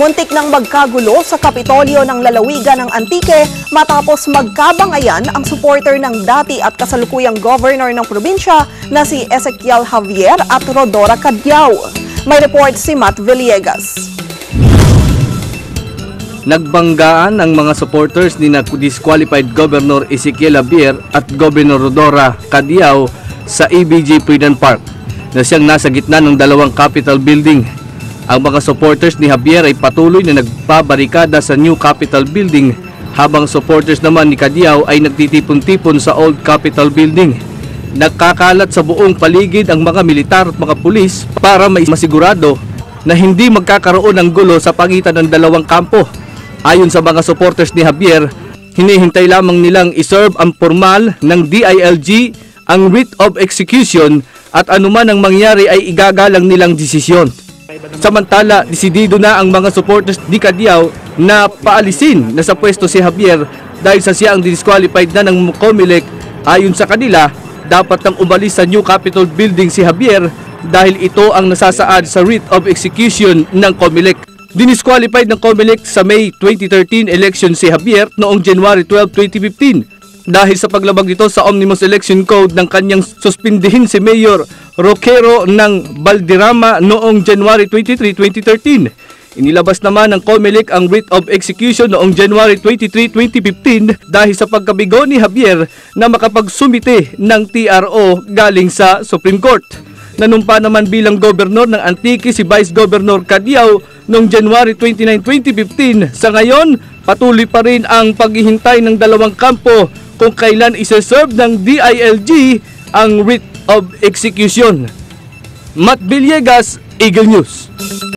Muntik nang magkagulo sa Kapitolyo ng lalawigan ng Antique matapos magkabangayan ang supporter ng dati at kasalukuyang governor ng probinsya na si Ezekiel Javier at Rodora Cadyao. May report si Matt Villegas. Nagbanggaan ang mga supporters ni disqualified Governor Ezekiel Abier at Governor Rodora Cadiao sa ABJ Freedom Park na siyang nasa gitna ng dalawang Capitol Building. Ang mga supporters ni Javier ay patuloy na nagpabarikada sa New Capitol Building habang supporters naman ni Cadiao ay nagtitipon-tipon sa Old Capitol Building. Nagkakalat sa buong paligid ang mga militar at mga pulis para masigurado na hindi magkakaroon ng gulo sa pagitan ng dalawang kampo. Ayon sa mga supporters ni Javier, hinihintay lamang nilang iserve ang formal ng DILG ang writ of execution at anuman ang mangyari ay igagalang nilang desisyon. Samantala, desidido na ang mga supporters ni Cadiao na paalisin na sa pwesto si Javier dahil sa siya ang disqualified na ng Comelec. Ayon sa kanila, dapat nang umalis sa New Capitol Building si Javier dahil ito ang nasasaad sa writ of execution ng Comelec. Dinisqualified ng Comelec sa May 2013 election si Javier noong January 12, 2015 dahil sa paglabag nito sa Omnibus Election Code ng kanyang suspindihin si Mayor Roquero ng Valderrama noong January 23, 2013. Inilabas naman ng COMELEC ang writ of execution noong January 23, 2015 dahil sa pagkabigo ni Javier na makapagsumite ng TRO galing sa Supreme Court. Nanumpa naman bilang gobernador ng Antique si Vice Governor Cadiao noong January 29, 2015. Sa ngayon, patuloy pa rin ang paghihintay ng dalawang kampo kung kailan isa-serve ng DILG ang writ of execution. Matt Villegas, Eagle News.